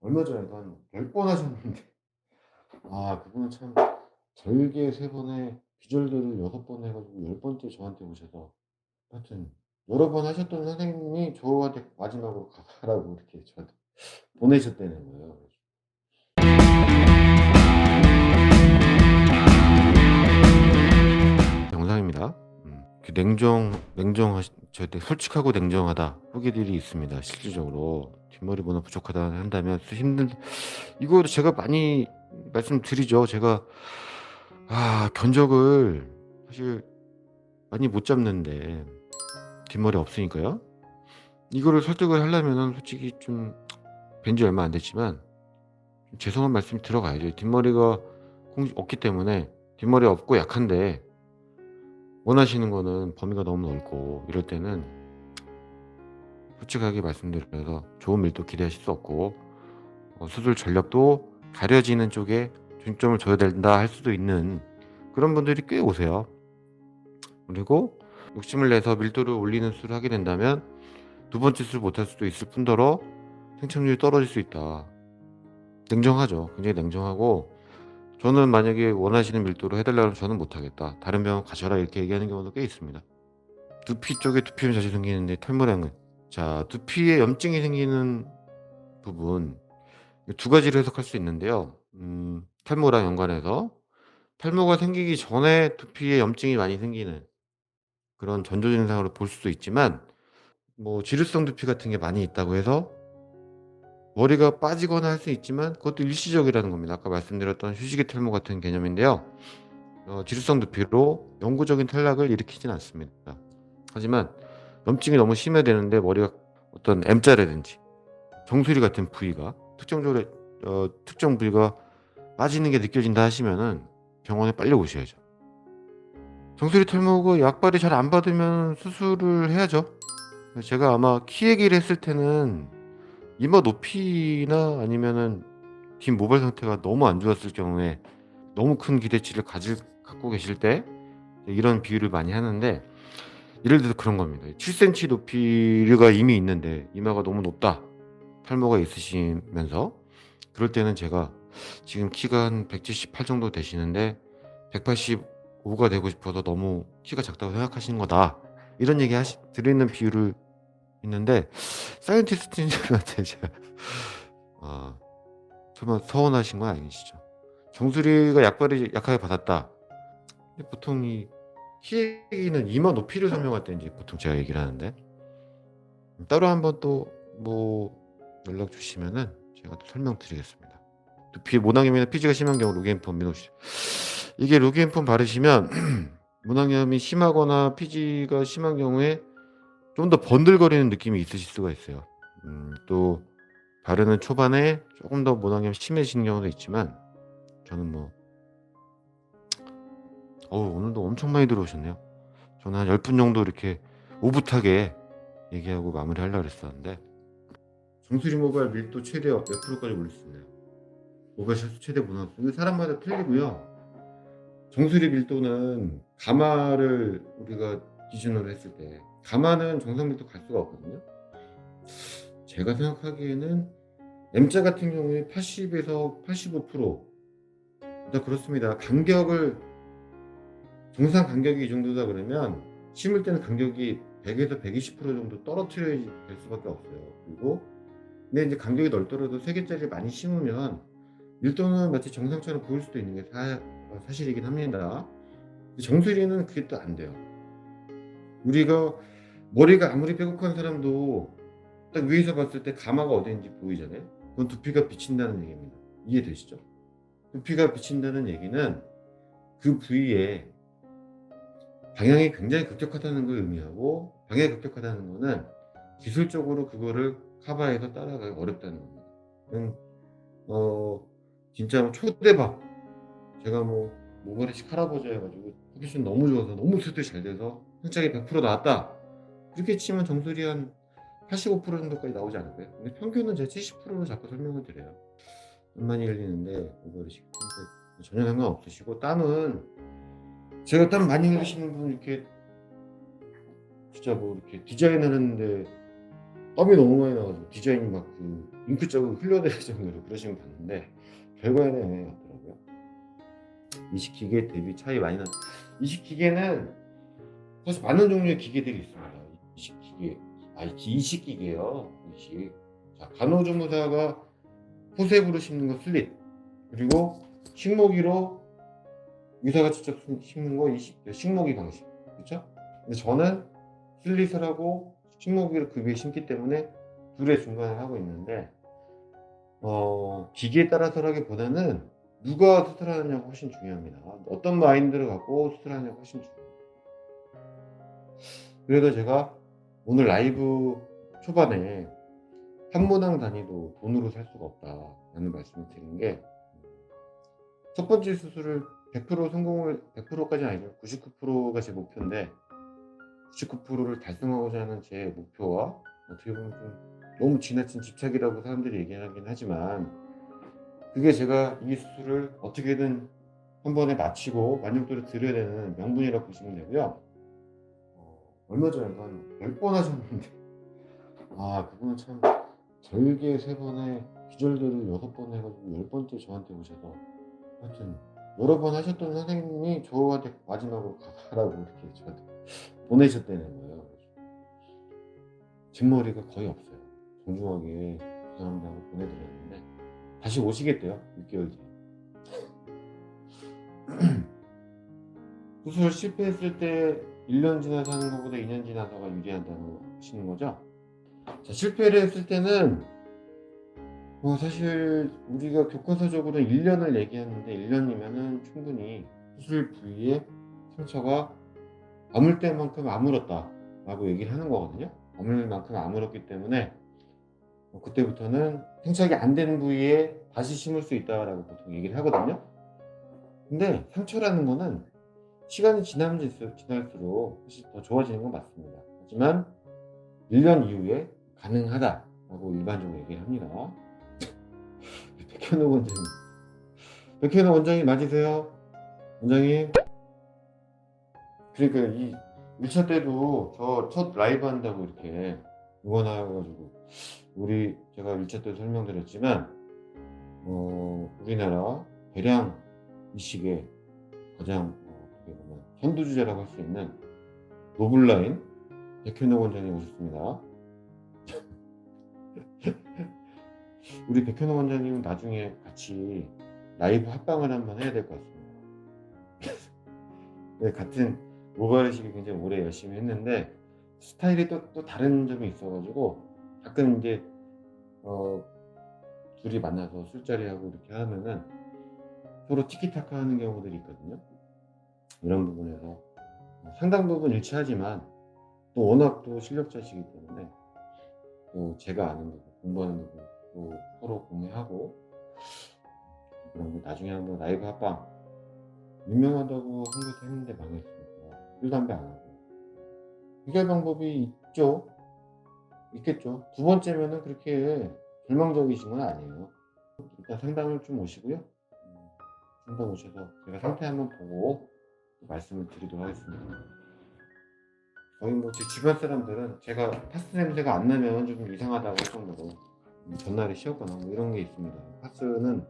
얼마 전에도 한 10번 하셨는데 아 그분은 참 절개 3번에 기절들을 6번 해 가지고 10번째 저한테 오셔서 하여튼 여러 번 하셨던 선생님이 저한테 마지막으로 가라고 이렇게 저한테 보내셨다는 거예요. 냉정 냉정하시 절대 솔직하고 냉정하다 후기들이 있습니다. 실질적으로 뒷머리보다 부족하다 한다면 힘든 이거 제가 많이 말씀드리죠. 제가 아 견적을 사실 많이 못 잡는데 뒷머리 없으니까요. 이거를 설득을 하려면은 솔직히 좀 뵌지 얼마 안 됐지만 좀 죄송한 말씀이 들어가야죠. 뒷머리가 공- 없기 때문에 뒷머리 없고 약한데 원하시는 거는 범위가 너무 넓고 이럴 때는 솔직하게 말씀드려서 좋은 밀도 기대하실 수 없고 어, 수술 전력도 가려지는 쪽에 중점을 줘야 된다 할 수도 있는 그런 분들이 꽤 오세요. 그리고 욕심을 내서 밀도를 올리는 수술을 하게 된다면 두 번째 수술 못할 수도 있을 뿐더러 생착률이 떨어질 수 있다. 냉정하죠. 굉장히 냉정하고 저는 만약에 원하시는 밀도로 해달라면 저는 못하겠다. 다른 병원 가셔라 이렇게 얘기하는 경우도 꽤 있습니다. 두피 쪽에 두피염이 자주 생기는데 털모량은 자 두피에 염증이 생기는 부분 두 가지로 해석할 수 있는데요. 음, 탈모랑 연관해서 탈모가 생기기 전에 두피에 염증이 많이 생기는 그런 전조 증상으로 볼 수도 있지만 뭐 지루성 두피 같은 게 많이 있다고 해서 머리가 빠지거나 할 수 있지만 그것도 일시적이라는 겁니다. 아까 말씀드렸던 휴지기 탈모 같은 개념인데요. 어, 지루성 두피로 영구적인 탈락을 일으키진 않습니다. 하지만 염증이 너무 심해되는데 머리가 어떤 M자라든지 정수리 같은 부위가 특정적으로 어, 특정 부위가 빠지는 게 느껴진다 하시면은 병원에 빨리 오셔야죠. 정수리 털모가 약발이 잘 안 받으면 수술을 해야죠. 제가 아마 키 얘기를 했을 때는 이마 높이나 아니면은 뒷 모발 상태가 너무 안 좋았을 경우에 너무 큰 기대치를 가질 갖고 계실 때 이런 비유를 많이 하는데 예를 들어서 그런 겁니다. 7cm 높이가 이미 있는데 이마가 너무 높다. 탈모가 있으시면서 그럴 때는 제가 지금 키가 한 178 정도 되시는데 185가 되고 싶어서 너무 키가 작다고 생각하시는 거다. 이런 얘기 하시 드리는 비유를 있는데 사이언티스트님한테 제가 아 설마 서운하신 건 아니시죠? 정수리가 약발이 약하게 받았다. 근데 보통 이 키 얘기는 이마 높이를 설명할 때 이제 보통 제가 얘기를 하는데 따로 한번 또 뭐 연락 주시면은 제가 또 설명드리겠습니다. 두피에 모낭염이나 피지가 심한 경우 로게인폼 민호시 이게 로게인폼 바르시면 모낭염이 심하거나 피지가 심한 경우에 좀 더 번들거리는 느낌이 있으실 수가 있어요. 음, 또 바르는 초반에 조금 더 모낭염 심해지는 경우도 있지만 저는 뭐 어우 오늘도 엄청 많이 들어오셨네요. 저는 한 10 분 정도 이렇게 오붓하게 얘기하고 마무리하려고 그랬었는데 정수리 모발 밀도 최대 몇 프로까지 올릴 수 있나요? 모발 실수 최대 문화 이거 사람마다 틀리고요. 정수리 밀도는 가마를 우리가 기준으로 했을 때 가마는 정상 밀도 갈 수가 없거든요. 제가 생각하기에는 M자 같은 경우에 80에서 85% 일단 그렇습니다. 간격을 정상 간격이 이 정도다 그러면 심을 때는 간격이 100에서 120% 정도 떨어뜨려야 될 수밖에 없어요. 그리고 근데 이제 간격이 넓더라도 3개짜리 많이 심으면 밀도는 마치 정상처럼 보일 수도 있는 게 사, 사실이긴 합니다. 정수리는 그게 또 안 돼요. 우리가 머리가 아무리 빼곡한 사람도 딱 위에서 봤을 때 가마가 어디인지 보이잖아요. 그건 두피가 비친다는 얘기입니다. 이해되시죠? 두피가 비친다는 얘기는 그 부위에 방향이 굉장히 급격하다는 걸 의미하고 방향이 급격하다는 거는 기술적으로 그거를 커버해서 따라가기 어렵다는 겁니다. 음, 어 진짜 초대박 제가 뭐 모발이식 할아버지 해가지고 호기심 너무 좋아서 너무 수술이 잘 돼서 흥착이 100% 나왔다 그렇게 치면 정수리 한 85% 정도까지 나오지 않을까요? 근데 평균은 제가 70%로 자꾸 설명을 드려요. 땀 많이 흘리는데 근데 전혀 상관없으시고 땀은 제가 땀 많이 흘리시는 분 이렇게 진짜 뭐 이렇게 디자인을 했는데 땀이 너무 많이 나가지고 디자인이 막 그 잉크 자국 흘러내릴 정도로 그러시면 봤는데 별거에는 없더라고요. 이식 기계 대비 차이 많이 나. 이식 기계는 사실 많은 종류의 기계들이 있습니다. 이식 기계, 아 이식 기계요. 이식. 자 간호조무사가 포셉으로 심는 거 슬릿 그리고 식모기로 의사가 직접 심는 거 이식 식모기 방식 그렇죠? 근데 저는 슬릿을 하고 식모기를 그 위에 심기 때문에 둘의 중간을 하고 있는데 어, 기계에 따라서라기보다는 누가 수술하느냐가 훨씬 중요합니다. 어떤 마인드를 갖고 수술하느냐가 훨씬 중요해요. 그래서 제가 오늘 라이브 초반에 한모당 단위도 돈으로 살 수가 없다라는 말씀을 드린 게 첫 번째 수술을 100% 성공을 100%까지는 아니죠. 99%가 제 목표인데 99%를 달성하고자 하는 제 목표와 어떻게 보면 좀 너무 지나친 집착이라고 사람들이 얘기하긴 하지만 그게 제가 이 수술을 어떻게든 한 번에 마치고 만족도를 드려야 되는 명분이라고 보시면 되고요. 어, 얼마 전에 한 10번 하셨는데 아 그분은 참 절개 세 번에 기절들을 여섯 번 해가지고 열 번째 저한테 오셔서 하여튼 여러 번 하셨던 선생님이 저한테 마지막으로 가라고 이렇게 저한테 보내셨다는 거예요. 진머리가 거의 없어요. 정중하게 죄송합니다 하고 보내드렸는데 다시 오시겠대요. 6개월 뒤에. 수술 실패했을 때 1년 지나서 하는 것보다 2년 지나서가 유리한다고 하시는 거죠? 자, 실패를 했을 때는 뭐 사실 우리가 교과서적으로 1년을 얘기하는데 1년이면은 충분히 수술 부위에 상처가 아물 때만큼 아물었다 라고 얘기를 하는 거거든요 아물 만큼 아물었기 때문에 뭐 그때부터는 생착이 안 되는 부위에 다시 심을 수 있다라고 보통 얘기를 하거든요 근데 상처라는 거는 시간이 지나면 지날수록 사실 더 좋아지는 건 맞습니다. 하지만 1년 이후에 가능하다라고 일반적으로 얘기를 합니다. 백현우 원장님. 백현우 원장님 맞으세요? 원장님? 그러니까 이 1차 때도 저 첫 라이브 한다고 이렇게 응원하셔가지고 우리 제가 1차 때도 설명드렸지만 어, 우리나라 대량 이식의 가장 보면 선두주자라고 할 수 있는 노블라인 백현우 원장님 오셨습니다. 우리 백현호 원장님은 나중에 같이 라이브 합방을 한번 해야 될 것 같습니다. 네, 같은 모바일식이 굉장히 오래 열심히 했는데 스타일이 또, 또 다른 점이 있어가지고 가끔 이제 어, 둘이 만나서 술자리 하고 이렇게 하면은 서로 티키타카 하는 경우들이 있거든요. 이런 부분에서 상당 부분 일치하지만 또 워낙 또 실력자시기 때문에 또 제가 아는 부분, 공부하는 부분 또 서로 공유하고 그런 거 나중에 한번 라이브 합방 유명하다고 한 것도 했는데 망했으니까 술 담배 안 하고. 해결 방법이 있죠? 있겠죠? 두 번째면은 그렇게 절망적이신 건 아니에요. 일단 상담을 좀 오시고요. 음, 상담 오셔서 제가 상태 한번 보고 말씀을 드리도록 하겠습니다 거의 뭐 제 주변 사람들은 제가 파스 냄새가 안 나면 좀 이상하다고 할 정도로 음, 전날에 쉬었거나 뭐 이런 게 있습니다. 파스는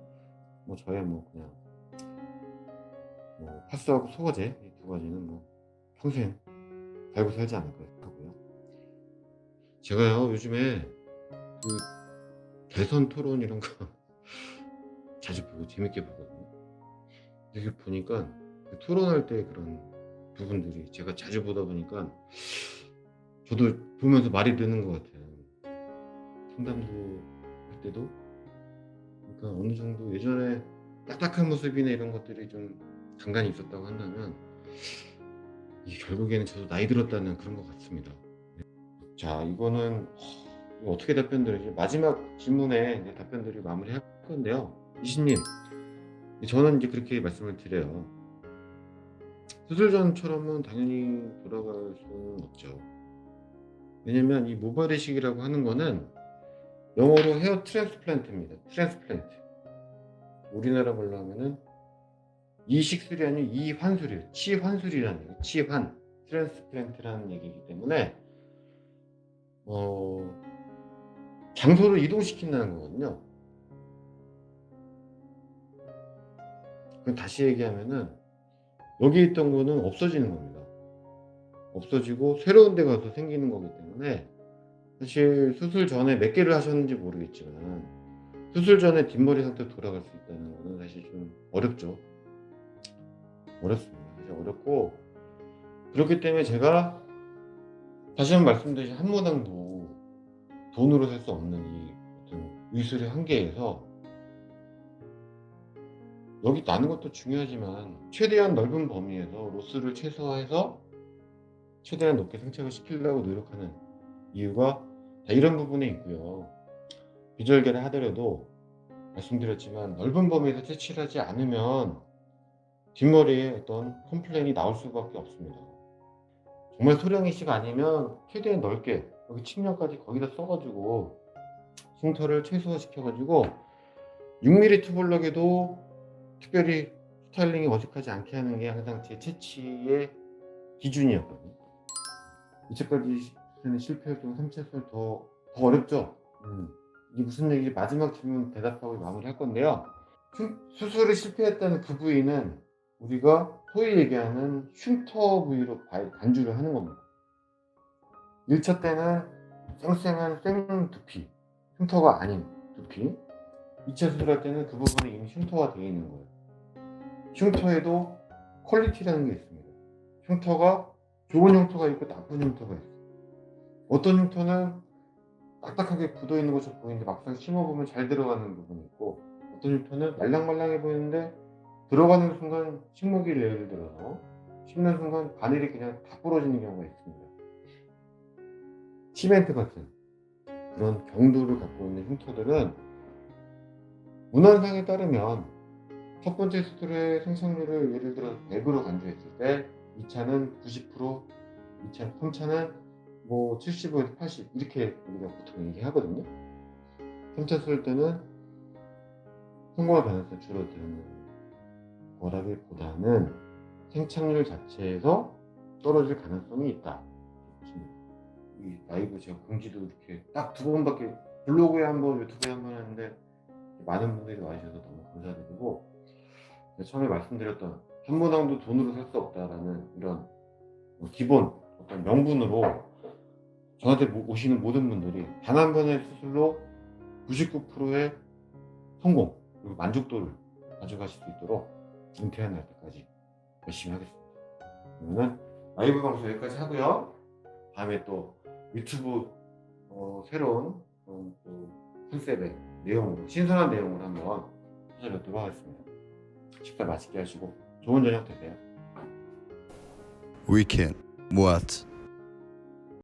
뭐 저의 뭐 그냥 뭐 파스하고 소거제 이 두 가지는 뭐 평생 달고 살지 않을 것 같고요. 제가요 요즘에 그 대선 토론 이런 거 자주 보고 재밌게 보거든요. 이렇게 보니까 그 토론할 때 그런 부분들이 제가 자주 보다 보니까 저도 보면서 말이 되는 것 같아요. 상담도 할 때도 그러니까 어느 정도 예전에 딱딱한 모습이나 이런 것들이 좀 간간히 있었다고 한다면 이 결국에는 저도 나이 들었다는 그런 것 같습니다. 자 이거는 어, 어떻게 답변드리지 마지막 질문에 답변들이 마무리할 건데요. 이신님 저는 이제 그렇게 말씀을 드려요. 수술 전처럼은 당연히 돌아갈 수는 없죠. 왜냐면 이 모발 이식이라고 하는 거는 영어로 헤어 트랜스플란트입니다. 트랜스플란트. 우리나라 말로 하면은 이식술이 아니고 이환술이에요. 치환술이라는 얘기. 치환. 트랜스플란트라는 얘기이기 때문에 어 장소를 이동시킨다는 거거든요. 그럼 다시 얘기하면은 여기 있던 거는 없어지는 겁니다. 없어지고 새로운 데 가서 생기는 거기 때문에 사실 수술 전에 몇 개를 하셨는지 모르겠지만 수술 전에 뒷머리 상태 돌아갈 수 있다는 거는 사실 좀 어렵죠. 어렵습니다. 사실 어렵고 그렇기 때문에 제가 다시 한번 말씀드리신 한모당도 돈으로 살 수 없는 이 어떤 의술의 한계에서 여기 나는 것도 중요하지만 최대한 넓은 범위에서 로스를 최소화해서 최대한 높게 생착을 시키려고 노력하는 이유가 다 이런 부분에 있고요. 비절개를 하더라도 말씀드렸지만 넓은 범위에서 채취를 하지 않으면 뒷머리에 어떤 컴플레인이 나올 수밖에 없습니다. 정말 시가 아니면 최대한 넓게 여기 측면까지 거기다 써가지고 흉터를 최소화시켜가지고 6mm 투블럭에도 특별히 스타일링이 어색하지 않게 하는 게 항상 제 채취의 기준이었거든요. 2차까지 실패해도 3차는 더, 더 어렵죠. 음. 이게 무슨 얘기 마지막 질문 대답하고 마무리할 건데요. 흉- 수술을 실패했다는 그 부위는 우리가 소위 얘기하는 흉터 부위로 바- 간주를 하는 겁니다. 1차 때는 쌩쌩한 생 두피, 흉터가 아닌 두피. 2차 수술할 때는 그 부분에 이미 흉터가 되어 있는 거예요. 흉터에도 퀄리티라는 게 있습니다. 흉터가 좋은 흉터가 있고 나쁜 흉터가 있어요. 어떤 흉터는 딱딱하게 굳어 있는 것처럼 보이는데 막상 심어보면 잘 들어가는 부분이 있고 어떤 흉터는 말랑말랑해 보이는데 들어가는 순간 식목일 예를 들어서 씹는 순간 바늘이 그냥 다 부러지는 경우가 있습니다. 시멘트 같은 그런 경도를 갖고 있는 흉터들은 문헌상에 따르면 첫 번째 수술의 생착률을 예를 들어 100으로 간주했을 때 2차는 90%, 2차, 3차는 뭐 70에서 80 이렇게 우리가 보통 얘기하거든요. 3차 수술 때는 성공할 가능성이 줄어드는 거라기보다는 생착률 자체에서 떨어질 가능성이 있다. 이 라이브 제가 공지도 이렇게 딱 두 번밖에 블로그에 한 번, 유튜브에 한 번 했는데 많은 분들이 와주셔서 너무 감사드리고 처음에 말씀드렸던 한모당도 돈으로 살 수 없다라는 이런 뭐 기본 어떤 명분으로 저한테 모- 오시는 모든 분들이 단 한 번의 수술로 99%의 성공 그리고 만족도를 가져가실 수 있도록 은퇴한 날까지 열심히 하겠습니다. 그러면 라이브 방송 여기까지 하고요. 다음에 또 유튜브 어, 새로운 또 컨셉의 내용으로 신선한 내용으로 한번 찾아뵙도록 하겠습니다. 식사 맛있게 하시고 좋은 저녁 되세요. Weekend. What?